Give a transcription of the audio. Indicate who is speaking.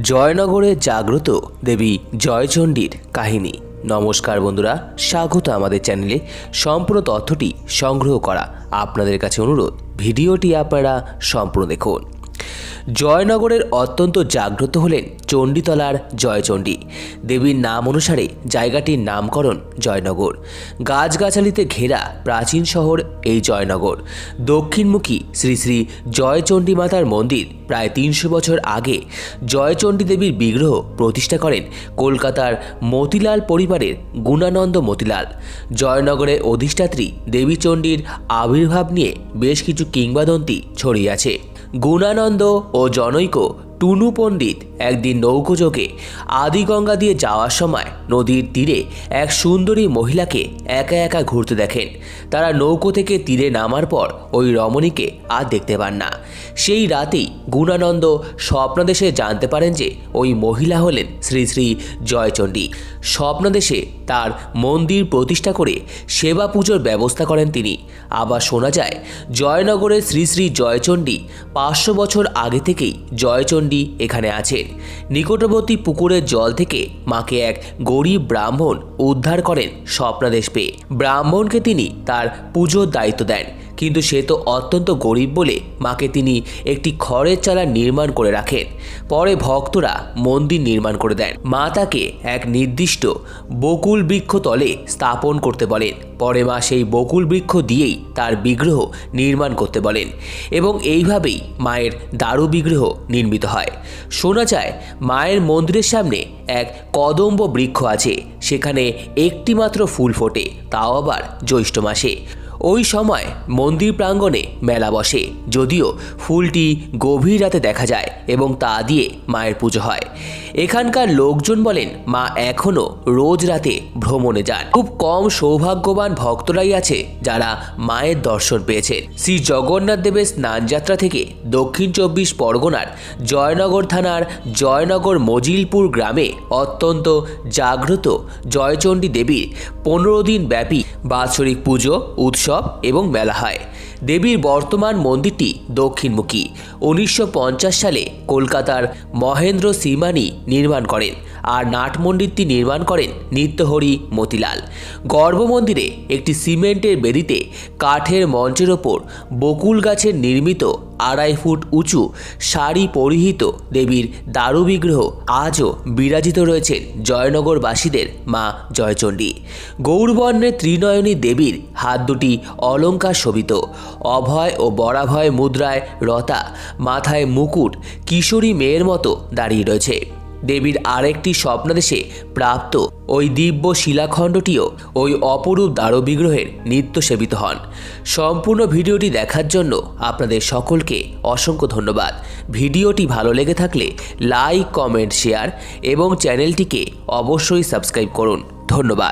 Speaker 1: জয়নগরে জাগ্রত দেবী জয়চণ্ডীর কাহিনী। নমস্কার বন্ধুরা, স্বাগত আমাদের চ্যানেলে। সম্পূর্ণ তথ্যটি সংগ্রহ করা আপনাদের কাছে অনুরোধ। ভিডিওটি আপনারা সম্পূর্ণ দেখুন। জয়নগরের অত্যন্ত জাগ্রত হলেন চণ্ডীতলার জয়চণ্ডী। দেবীর নাম অনুসারে জায়গাটির নামকরণ জয়নগর। গাছগাছালিতে ঘেরা প্রাচীন শহর এই জয়নগর। দক্ষিণমুখী শ্রী শ্রী জয়চণ্ডী মাতার মন্দির প্রায় তিনশো বছর আগে জয়চণ্ডী দেবীর বিগ্রহ প্রতিষ্ঠা করেন কলকাতার মতিলাল পরিবারের গুণানন্দ মতিলাল। জয়নগরের অধিষ্ঠাত্রী দেবীচণ্ডীর আবির্ভাব নিয়ে বেশ কিছু কিংবদন্তি ছড়িয়ে আছে। গুণানন্দ ও জনৈক টুনু পণ্ডিত একদিন নৌকোযোগে আদিগঙ্গা দিয়ে যাওয়ার সময় নদীর তীরে এক সুন্দরী মহিলাকে একা একা ঘুরতে দেখেন। তারা নৌকো থেকে তীরে নামার পর ওই রমণীকে আর দেখতে পান না। সেই রাতেই গুণানন্দ স্বপ্নদেশে জানতে পারেন যে ওই মহিলা হলেন শ্রী শ্রী জয়চণ্ডী। স্বপ্নদেশে তার মন্দির প্রতিষ্ঠা করে সেবা পুজোর ব্যবস্থা করেন তিনি। আবার শোনা যায়, জয়নগরের শ্রী শ্রী জয়চণ্ডী পাঁচশো বছর আগে থেকেই জয়চণ্ডী এখানে আছেন নিকটবর্তী পুকুরের জল থেকে মাকে এক গরিব ব্রাহ্মণ উদ্ধার করেন স্বপ্নাদেশ পেয়ে। ব্রাহ্মণকে তিনি তার পুজোর দায়িত্ব দেন। কিন্তু সে তো অত্যন্ত গরিব বলে মাকে তিনি একটি খড়ের চালা নির্মাণ করে রাখেন। পরে ভক্তরা মন্দির নির্মাণ করে দেন। মা তাকে এক নির্দিষ্ট বকুল বৃক্ষ তলে স্থাপন করতে বলেন। পরে মা সেই বকুল বৃক্ষ দিয়েই তার বিগ্রহ নির্মাণ করতে বলেন এবং এইভাবেই মায়ের দারু বিগ্রহ নির্মিত হয়। শোনা যায়, মায়ের মন্দিরের সামনে এক কদম্ব বৃক্ষ আছে। সেখানে একটি মাত্র ফুল ফোটে, তাও আবার জ্যৈষ্ঠ মাসে। ওই সময় মন্দির প্রাঙ্গণে মেলা বসে। যদিও ফুলটি গভীর রাতে দেখা যায় এবং তা দিয়ে মায়ের পুজো হয়। এখানকার লোকজন বলেন, মা এখনও রোজ রাতে ভ্রমণে যান। খুব কম সৌভাগ্যবান ভক্তরাই আছে যারা মায়ের দর্শন পেয়েছেন। শ্রী জগন্নাথ দেবের স্নানযাত্রা থেকে দক্ষিণ চব্বিশ পরগনার জয়নগর থানার জয়নগর মজিলপুর গ্রামে অত্যন্ত জাগ্রত জয়চণ্ডী দেবীর পনেরো দিন ব্যাপী বাৎসরিক পুজো, উৎসব এবং মেলা হয়। দেবীর বর্তমান মন্দিরটি দক্ষিণমুখী। উনিশশো পঞ্চাশ সালে কলকাতার মহেন্দ্র সিমানি নির্মাণ করেন। আর নাট মন্দিরটি নির্মাণ করেন নিত্যহরি মতিলাল। গর্ভমন্দিরে একটি সিমেন্টের বেদিতে কাঠের মঞ্চের ওপর বকুল গাছের নির্মিত আড়াই ফুট উঁচু শাড়ি পরিহিত দেবীর দারু বিগ্রহ আজও বিরাজিত রয়েছেন জয়নগরবাসীদের মা জয়চণ্ডী। গৌরবর্ণের ত্রিনয়নী দেবীর হাত দুটি অলঙ্কার শোভিত। অভয় ও বরাভয় মুদ্রায় রতা, মাথায় মুকুট, কিশোরী মেয়ের মতো দাঁড়িয়ে রয়েছে। দেবীর আরেকটি স্বপ্নদেশে প্রাপ্ত। ওই দিব্য শিলাখণ্ডটিও ওই অপরূপ দ্বারবিগ্রহের নিত্য সেবিত হন। সম্পূর্ণ ভিডিওটি দেখার জন্য আপনাদের সকলকে অসংখ্য ধন্যবাদ। ভিডিওটি ভালো লেগে থাকলে লাইক, কমেন্ট, শেয়ার এবং চ্যানেলটিকে অবশ্যই সাবস্ক্রাইব করুন। ধন্যবাদ।